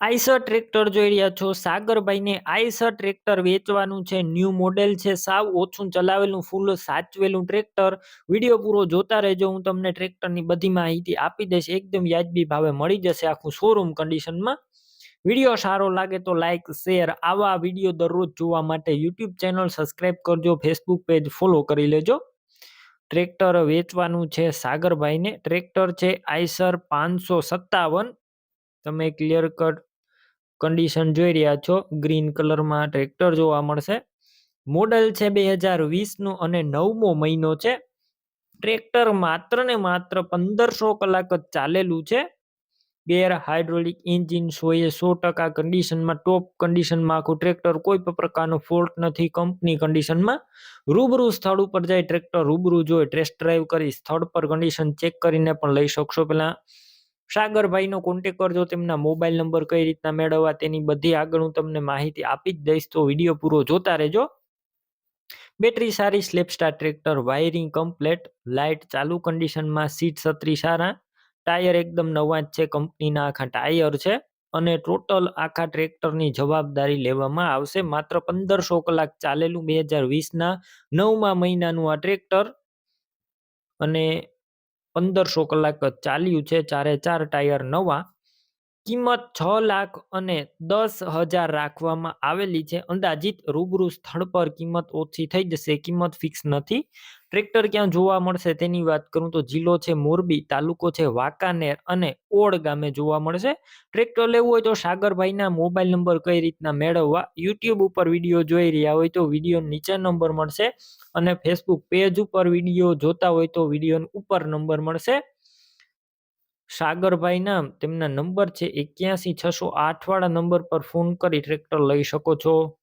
Eicher tractor જોઈ રહ્યા છો. સાગરભાઈને આઈસર ટ્રેક્ટર વેચવાનું છે. ન્યૂ મોડેલ છે. સાવ ઓછું ચલાવેલું, ફૂલ સાચવેલું ટ્રેક્ટર. વીડિયો પૂરો જોતા રહેજો. હું તમને ટ્રેક્ટરની બધી માહિતી આપી દઈશ. એકદમ વ્યાજબી ભાવે મળી જશે આખું શોરૂમ કન્ડિશનમાં વીડિયો સારો લાગે તો લાઇક શેર આવા વીડિયો દરરોજ જોવા માટે યુટ્યુબ ચેનલ સબસ્ક્રાઈબ કરજો. ફેસબુક પેજ ફોલો કરી લેજો. ટ્રેક્ટર વેચવાનું છે સાગરભાઈને. ટ્રેક્ટર છે આઈસર પાંચસો સત્તાવન. તમે ક્લિયર કટ કન્ડિશન જોઈ રહ્યા છો. ગ્રીન કલરમાં ટ્રેક્ટર જોવા મળશે. મોડલ છે બે હજાર વીસનું અને નવમો મહિનો છે. ટ્રેક્ટર માત્ર ને માત્ર પંદરસો કલાક જ ચાલેલું છે. ગેર હાઇડ્રોલિક એન્જિન સોએ સો ટકા કન્ડિશનમાં ટોપ કન્ડિશનમાં આખું ટ્રેક્ટર કોઈ પણ પ્રકારનો ફોલ્ટ નથી કંપની કન્ડિશનમાં રૂબરૂ સ્થળ ઉપર જાય ટ્રેક્ટર રૂબરૂ જોઈ ટેસ્ટ ડ્રાઈવ કરી, સ્થળ પર કન્ડિશન ચેક કરીને પણ લઈ શકશો પહેલાં. સાગરભાઈનો કોન્ટેક કરજો તેમના મોબાઈલ નંબર કઈ રીતના મેળવવા તેની બધી આગળ હું તમને માહિતી આપી જ દઈશ, તો વીડિયો પૂરો જોતા રહેજો. બેટરી સારી, સ્લેપસ્ટાર ટ્રેક્ટર વાયરિંગ કમ્પ્લેટ લાઇટ ચાલુ કન્ડિશનમાં સીટ છત્રી સારા ટાયર એકદમ નવા જ છે, કંપનીના આખા ટાયર છે અને ટોટલ આખા ટ્રેક્ટરની જવાબદારી લેવામાં આવશે. માત્ર પંદરસો કલાક ચાલેલું બે હજાર વીસના નવમા મહિનાનું આ ટ્રેક્ટર અને પંદરસો કલાક ચાલ્યું છે, ચારે ચાર ટાયર નવા. કિંમત છ લાખ અને દસ હજાર રાખવામાં આવેલી છે. અંદાજિત રૂબરૂ સ્થળ પર કિંમત ઓછી થઈ જશે, કિંમત ફિક્સ નથી. ટ્રેક્ટર ક્યાં જોવા મળશે તેની વાત કરું તો જિલ્લો છે મોરબી, તાલુકો છે વાંકાનેર અને ઓડ ગામે જોવા મળશે. ટ્રેક્ટર લેવું હોય તો સાગરભાઈના મોબાઈલ નંબર કઈ રીતના મેળવવા, યુટ્યુબ ઉપર વીડિયો જોઈ રહ્યા હોય તો વીડિયો નીચે નંબર મળશે અને ફેસબુક પેજ ઉપર વીડિયો જોતા હોય તો વીડિયો ઉપર નંબર મળશે. સાગરભાઈના તેમના નંબર છે એક્યાસી છસો આઠ વાળા નંબર પર ફોન કરી ટ્રેક્ટર લઈ શકો છો.